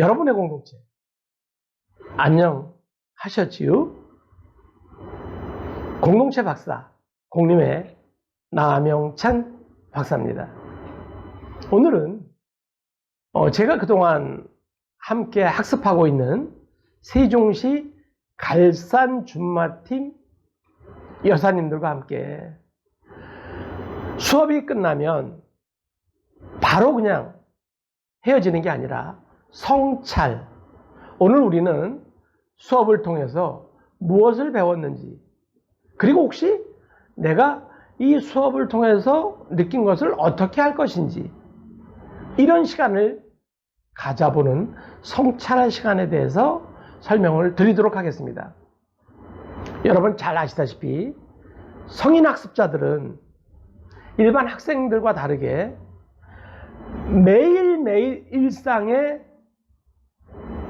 여러분의 공동체. 안녕 하셨지요? 공동체 박사, 공림의 나명찬 박사입니다. 오늘은 어, 제가 그동안 함께 학습하고 있는 세종시 갈산 준마팀 여사님들과 함께 수업이 끝나면 바로 그냥 헤어지는 게 아니라 성찰. 오늘 우리는 수업을 통해서 무엇을 배웠는지, 그리고 혹시 내가 이 수업을 통해서 느낀 것을 어떻게 할 것인지, 이런 시간을 가져보는 성찰의 시간에 대해서 설명을 드리도록 하겠습니다. 여러분 잘 아시다시피 성인 학습자들은 일반 학생들과 다르게 매일매일 일상에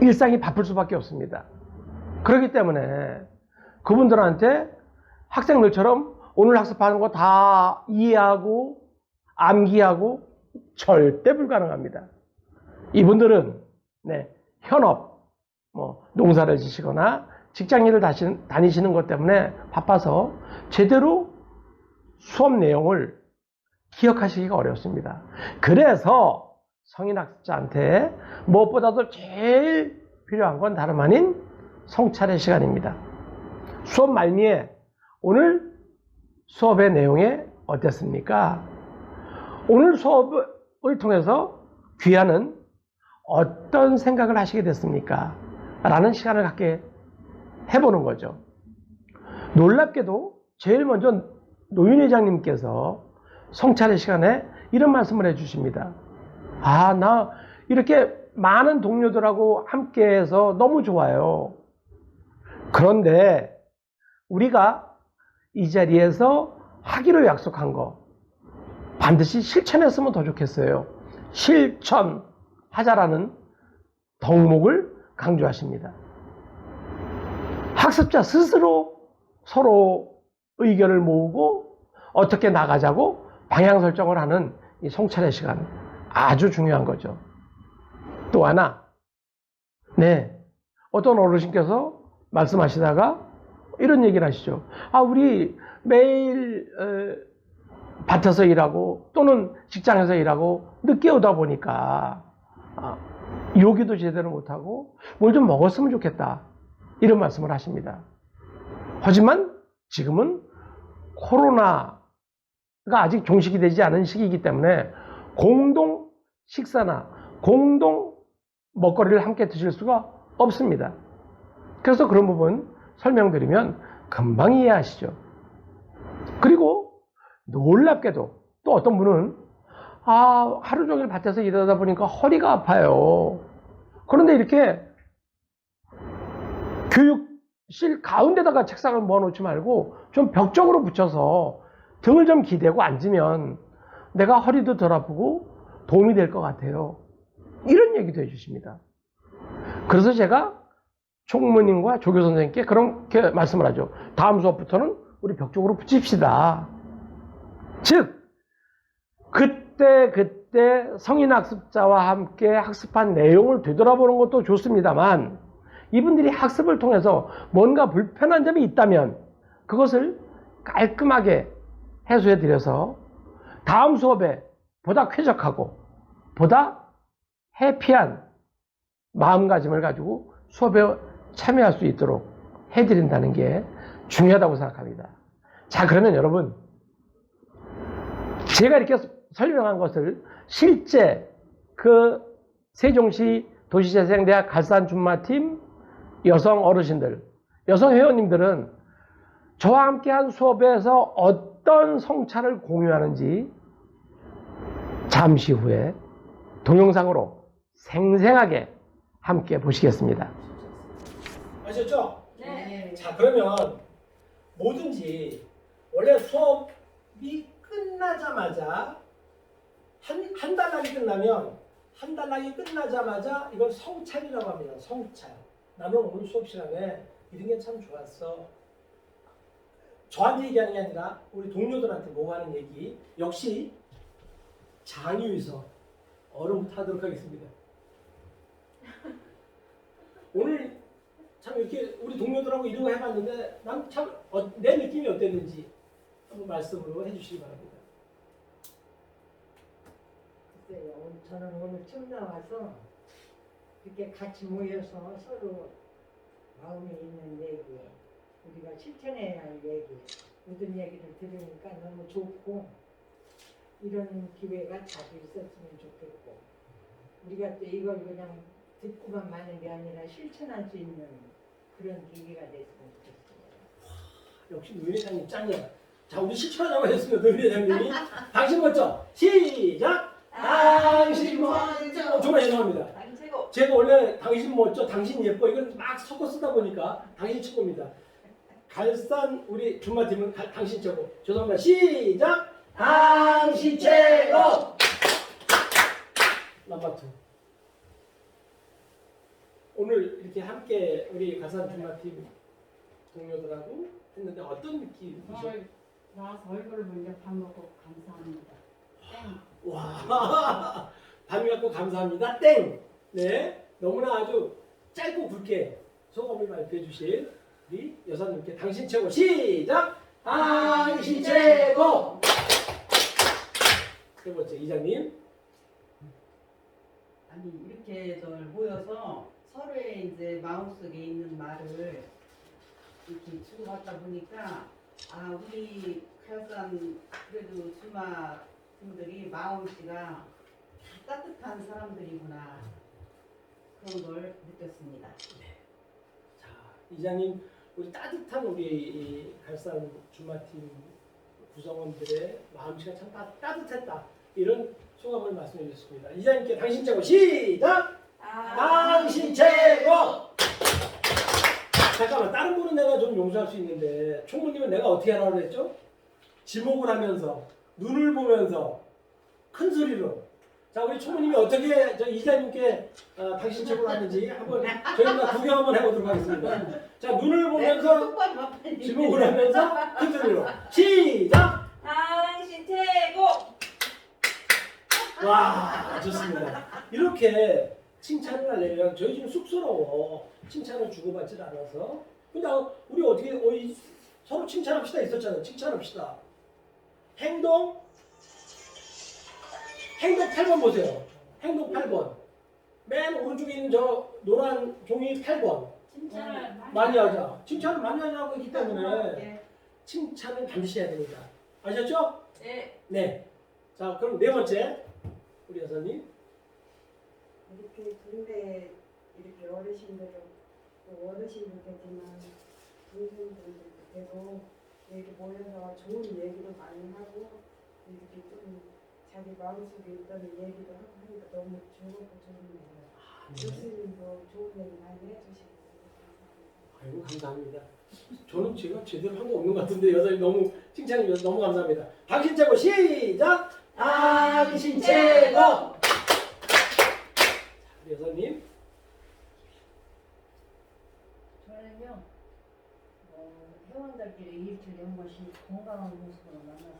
일상이 바쁠 수밖에 없습니다. 그렇기 때문에 그분들한테 학생들처럼 오늘 학습하는 거 다 이해하고 암기하고 절대 불가능합니다. 이분들은 네, 현업, 뭐 농사를 지시거나 직장 일을 다시- 다니시는 것 때문에 바빠서 제대로 수업 내용을 기억하시기가 어렵습니다. 그래서 성인 학습자한테 무엇보다도 제일 필요한 건 다름 아닌 성찰의 시간입니다. 수업 말미에 오늘 수업의 내용이 어땠습니까? 오늘 수업을 통해서 귀하는 어떤 생각을 하시게 됐습니까? 라는 시간을 갖게 해보는 거죠. 놀랍게도 제일 먼저 노인 회장님께서 성찰의 시간에 이런 말씀을 해주십니다. 아, 나 이렇게 많은 동료들하고 함께 해서 너무 좋아요. 그런데 우리가 이 자리에서 하기로 약속한 거 반드시 실천했으면 더 좋겠어요. 실천하자라는 덕목을 강조하십니다. 학습자 스스로 서로 의견을 모으고 어떻게 나가자고 방향 설정을 하는 이 성찰의 시간 아주 중요한 거죠. 또 하나, 네, 어떤 어르신께서 말씀하시다가 이런 얘기를 하시죠. 아, 우리 매일 어, 밭에서 일하고 또는 직장에서 일하고 늦게 오다 보니까 아, 요기도 제대로 못하고 뭘 좀 먹었으면 좋겠다. 이런 말씀을 하십니다. 하지만 지금은 코로나가 아직 종식이 되지 않은 시기이기 때문에 공동 식사나 공동 먹거리를 함께 드실 수가 없습니다. 그래서 그런 부분 설명드리면 금방 이해하시죠. 그리고 놀랍게도 또 어떤 분은 아, 하루 종일 밭에서 일하다 보니까 허리가 아파요. 그런데 이렇게 교육실 가운데다가 책상을 모아놓지 말고 좀 벽 쪽으로 붙여서 등을 좀 기대고 앉으면 내가 허리도 덜 아프고 도움이 될 것 같아요. 이런 얘기도 해주십니다. 그래서 제가 총무님과 조교 선생님께 그렇게 말씀을 하죠. 다음 수업부터는 우리 벽 쪽으로 붙입시다. 즉, 그때 그때 성인 학습자와 함께 학습한 내용을 되돌아보는 것도 좋습니다만 이분들이 학습을 통해서 뭔가 불편한 점이 있다면 그것을 깔끔하게 해소해 드려서 다음 수업에 보다 쾌적하고 보다 해피한 마음가짐을 가지고 수업에 참여할 수 있도록 해드린다는 게 중요하다고 생각합니다. 자, 그러면 여러분, 제가 이렇게 설명한 것을 실제 그 세종시 도시재생대학 갈산 준마팀 여성 어르신들, 여성 회원님들은 저와 함께한 수업에서 어떤 성찰을 공유하는지 잠시 후에 동영상으로 생생하게 함께 보시겠습니다. 아셨죠? 네. 자 그러면 뭐든지 원래 수업이 끝나자마자 한, 한 달락이 끝나면 한 달락이 끝나자마자 이걸 성찰이라고 합니다. 성찰. 나는 오늘 수업 시간에 이런 게 참 좋았어. 저한테 얘기하는 게 아니라 우리 동료들한테 뭐 하는 얘기. 역시 장유에서 얼음부터 하도록 하겠습니다. 오늘 참 이렇게 우리 동료들하고 이런 거 해봤는데 난 참내 느낌이 어땠는지 한번 말씀으로 해주시기 바랍니다. 글쎄요, 저는 오늘 처음 나와서 이렇게 같이 모여서 서로 마음에 있는 얘기, 우리가 실천해야 할 얘기, 모든 얘기를 들으니까 너무 좋고 이런 기회가 자주 있었으면 좋겠고 우리가 또 이걸 그냥 듣고만 마는 게 아니라 실천할 수 있는 그런 기회가 됐으면 좋겠습니다. 역시 노 회장님 짱이야. 자 우리 실천하자고 했으면 노 회장님이 당신 먼저 시작. 당신 먼저. 어, 정말 죄송합니다. 당신 최고. 제가 원래 당신 멋져, 당신 예뻐 이건 막 섞어 쓰다 보니까 당신 최고입니다. 갈산 우리 준마팀은 가- 당신 최고. 죄송합니다. 시작. 당신 최고. 넘버 투. 오늘 이렇게 함께 우리 갈산 준마팀 동료들하고 했는데 어떤 느낌이죠? 오늘 나와서 얼굴을 보니까 밥 먹고 감사합니다. 땡. 와, 밤이 갖고 감사합니다. 땡. 네, 너무나 아주 짧고 굵게 소감을 발표해 주실 우리 여사님께 당신 최고 시작. 당신 최고. 세 번째 이장님. 아니 이렇게들 모여서 서로의 이제 마음속에 있는 말을 이렇게 주고받다 보니까 아 우리 칼산 그래도 주마 분들이 마음씨가 다 따뜻한 사람들이구나 그런 걸 느꼈습니다. 자, 이장님 우리 따뜻한 우리 이 갈산 주마팀 구성원들의 마음씨가 참 따, 따뜻했다 이런 소감을 말씀해 주셨습니다. 이장님께 당신 최고 시작. 당신 최고! 잠깐만 다른 분은 내가 좀 용서할 수 있는데 총무님은 내가 어떻게 하라고 그랬죠? 지목을 하면서 눈을 보면서 큰 소리로 자 우리 총무님이 어떻게 저 이사님께 어, 당신 최고를 하는지 한번 저희가 구경 한번 해보도록 하겠습니다 자 눈을 보면서 똑바로 맞아야 지목을 하면서 큰 소리로 시작! 당신 최고. 와 좋습니다. 이렇게 칭찬을 하려면 저희 지금 쑥스러워 칭찬을 주고받질 않아서 그냥 우리 어떻게 어이 서로 칭찬합시다 있었잖아요. 칭찬합시다. 행동 행동 8번 보세요. 행동 8번 맨 오른쪽에 있는 저 노란 종이 8번 칭찬을 많이 하자. 칭찬을 많이 하자고 했기 때문에 예. 칭찬을 반드시 해야 됩니다. 아셨죠? 네. 네. 자 그럼 네 번째 우리 여사님. 이렇게 군대 이렇게 어르신들은 또 어르신도 되지만 동생분들도 되고 이렇게 모여서 좋은 얘기도 많이 하고 이렇게 좀 자기 마음속에 있던 얘기도 하고 하니까 너무 즐겁고 좋네요. 교수님도 좋은 얘기 많이 해주시고. 아이고 감사합니다. 저는 제가 제대로 한 거 없는 것 같은데 여사님 너무 칭찬해 주셔서 너무 감사합니다. 당신 최고 시작. 당신 최고. 우리 여사님. 저는요 어, 회원들끼리 일주일에 한 번씩 건강한 모습으로 좋겠어요.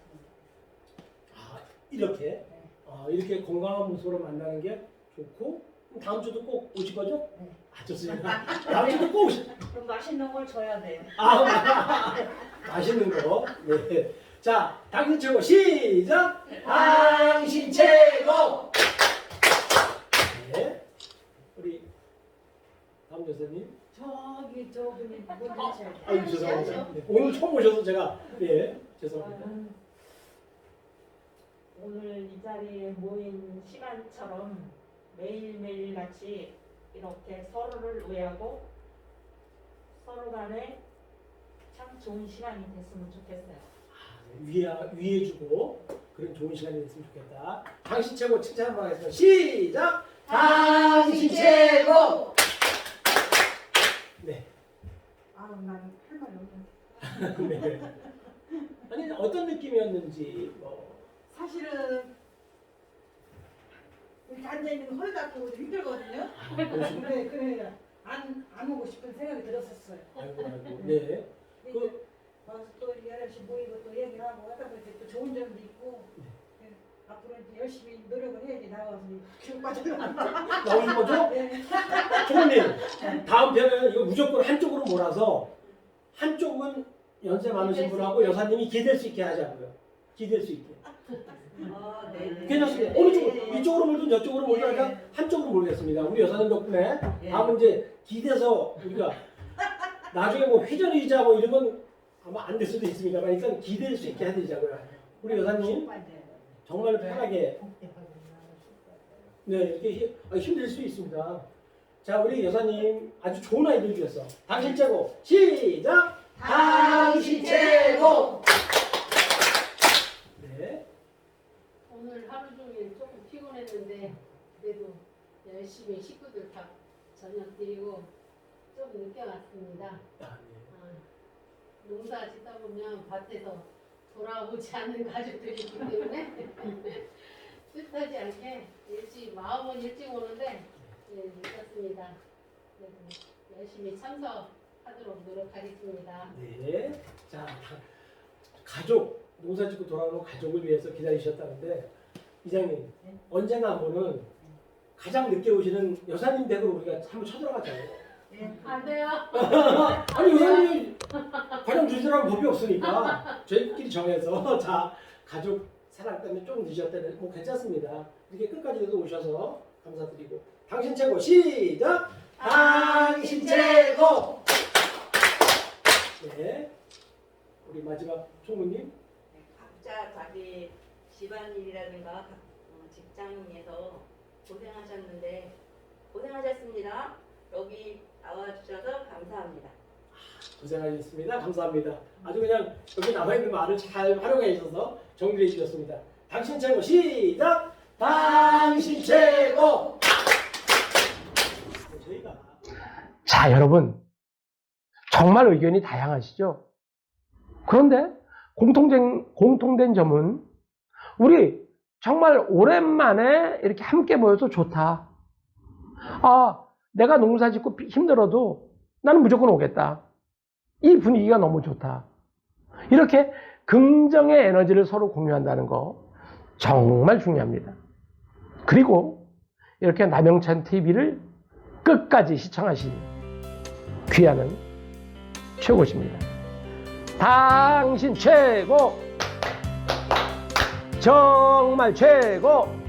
아 이렇게 네. 아, 이렇게 건강한 모습으로 만나는 게 좋고 그럼 다음 주도 꼭 오실 거죠? 네. 아 좋습니다. 다음 주도 꼭 오실. 그럼 맛있는 걸 줘야 돼요. 아 맛있는 거. 네. 자 당신 최고 시작. 당신 최고. 네. 우리 다음 여사님. 저기 저분이 누구세요? 아유 죄송합니다. 네, 오늘 처음 오셔서 제가 예 죄송합니다. 오늘 이 자리에 모인 시간처럼 매일매일 같이 이렇게 서로를 위하고 서로 간에 참 좋은 시간이 됐으면 좋겠어요. 위에 위해주고 그런 좋은 시간이 됐으면 좋겠다. 당신 최고 칭찬 한번 하겠습니다. 시작. 당신 최고. 네. 아 나는 할 말이 없네. 네. 아니 어떤 느낌이었는지 뭐 사실은 이렇게 앉아 있는 아프고 좀 힘들거든요. 아, 그러시구나. 그래 그래 안 안 오고 싶은 생각이 들었었어요. 아이고 아이고 네. 그- 와서 또 여럿이 모이고 또 얘기하고 하다 보니까 또 좋은 점도 있고 예, 앞으로 이제 열심히 노력을 해야지 나와서 교육받으러 나오는 거죠? 총님 다음 편은 이거 무조건 한쪽으로 몰아서 한쪽은 연세 많으신 분하고 여사님이 기댈 수 있게 하자고요. 기댈 수 있게. 아, 네. 괜찮습니다. 어느 쪽 이쪽으로 몰든 저쪽으로 몰든 하니까 한쪽으로 몰겠습니다. 우리 여사님 덕분에 다음은 이제 기대서 우리가 나중에 뭐 회전의자 뭐 이런 건 아마 안 될 수도 있습니다. 그러니까 기댈 수 있게 해드리자고요. 우리 여사님 정말 편하게 네 이렇게 힘- 아, 힘들 수 있습니다. 자 우리 여사님 아주 좋은 아이디어 주셨어. 당신 최고 시작. 당신 최고. 네. 오늘 하루 종일 조금 피곤했는데 그래도 열심히 식구들 다 저녁 드리고 좀 늦게 왔습니다. 아, 네. 아, 농사 짓다 보면 밭에서 돌아오지 않는 가족들이 있기 때문에 뜻하지 않게 일찍 마음은 일찍 오는데 예, 늦었습니다. 그래도 열심히 참석하도록 노력하겠습니다. 네. 자, 다- 가족, 농사 짓고 돌아오는 가족을 위해서 기다리셨다는데, 이장님, 언젠가 한 번은 가장 늦게 오시는 여사님 댁으로 우리가 한번 쳐들어가자요. 안 돼요. 아니, 정 주시라는 법이 없으니까 저희끼리 정해서, 자, 가족 사랑 때문에 좀 늦었다는, 뭐 괜찮습니다. 이렇게 끝까지 도 오셔서 감사드리고. 당신 최고, 시작! 당신 최고! 네. 우리 마지막 총무님. 각자 자기 집안일이라든가 각- 어, 직장에서 고생하셨는데 고생하셨습니다. 여기 나와주셔서 감사합니다. 고생하셨습니다. 감사합니다. 아주 그냥 여기 남아있는 말을 잘 활용해 주셔서 정리해 주셨습니다. 당신 최고 시작! 당신 최고! 자, 여러분. 정말 의견이 다양하시죠? 그런데 공통된, 공통된 점은 우리 정말 오랜만에 이렇게 함께 모여서 좋다. 아, 내가 농사 짓고 비- 힘들어도 나는 무조건 오겠다. 이 분위기가 너무 좋다. 이렇게 긍정의 에너지를 서로 공유한다는 거 정말 중요합니다. 그리고 이렇게 남영찬 TV를 끝까지 시청하신 귀하는 최고십니다. 당신 최고! 정말 최고!